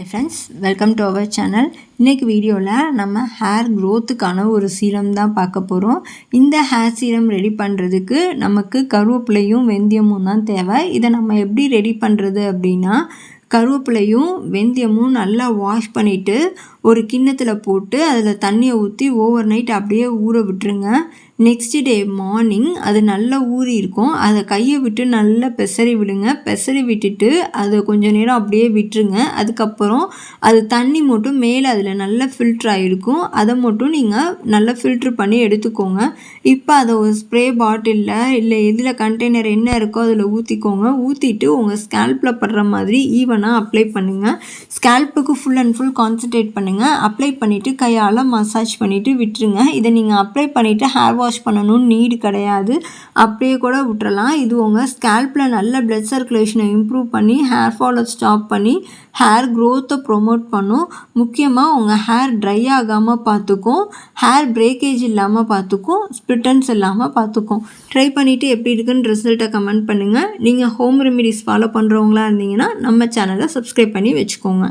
Hi friends welcome to our channel இன்றைக்கி வீடியோவில் நம்ம ஹேர் க்ரோத்துக்கான ஒரு சீரம் தான் பார்க்க போகிறோம் இந்த ஹேர் சீரம் ரெடி பண்ணுறதுக்கு நமக்கு கருவேப்பிலையும் வெந்தயமும் தான் தேவை. இதை நம்ம எப்படி ரெடி பண்ணுறது அப்படின்னா கருவேப்பிலையும் வெந்தயமும் நல்லா வாஷ் பண்ணிவிட்டு ஒரு கிண்ணத்தில் போட்டு அதில் தண்ணியை ஊற்றி ஓவர் நைட் அப்படியே ஊற விட்டுருங்க. நெக்ஸ்ட் டே மார்னிங் அது நல்லா ஊறி இருக்கும். அதை கையை விட்டு நல்லா பெசரி விடுங்க. பெசரி விட்டுட்டு அதை கொஞ்சம் நேரம் அப்படியே விட்டுருங்க. அதுக்கப்புறம் அது தண்ணி மட்டும் மேலே அதில் நல்லா ஃபில்ட்ரு ஆகிருக்கும் அதை மட்டும் நீங்கள் நல்லா ஃபில்ட்ரு பண்ணி எடுத்துக்கோங்க. இப்போ அதை ஒரு ஸ்ப்ரே பாட்டிலில் இல்லை எதில் கண்டெய்னர் என்ன இருக்கோ அதில் ஊற்றிக்கோங்க ஊற்றிட்டு உங்கள் ஸ்கேல்பில் படுற மாதிரி ஈவனாக அப்ளை பண்ணுங்கள் ஸ்கேல்ப்புக்கு ஃபுல் அண்ட் ஃபுல் கான்சன்ட்ரேட் பண்ணுங்கள் அப்ளை பண்ணிவிட்டு கையால் மசாஜ் பண்ணிவிட்டு விட்டுருங்க. இதை நீங்கள் அப்ளை பண்ணிவிட்டு ஹேர் வாஷ் வாஷ் பண்ணணும்னு நீடு கிடையாது. அப்படியே கூட விட்டுறலாம். இது உங்கள் ஸ்கேல்பில் நல்ல பிளட் சர்க்குலேஷனை இம்ப்ரூவ் பண்ணி ஹேர் ஃபாலை ஸ்டாப் பண்ணி ஹேர் க்ரோத்தை ப்ரொமோட் பண்ணும். முக்கியமாக உங்கள் ஹேர் ட்ரை ஆகாமல் பார்த்துக்கும். ஹேர் பிரேக்கேஜ் இல்லாமல் பார்த்துக்கும். ஸ்பிட்டன்ஸ் இல்லாமல் பார்த்துக்கும். ட்ரை பண்ணிவிட்டு எப்படி இருக்குன்னு ரிசல்ட்டை கமெண்ட் பண்ணுங்கள் நீங்கள் ஹோம் ரெமிடிஸ் ஃபாலோ பண்ணுறவங்களா இருந்தீங்கன்னா நம்ம சேனலை சப்ஸ்கிரைப் பண்ணி வச்சுக்கோங்க.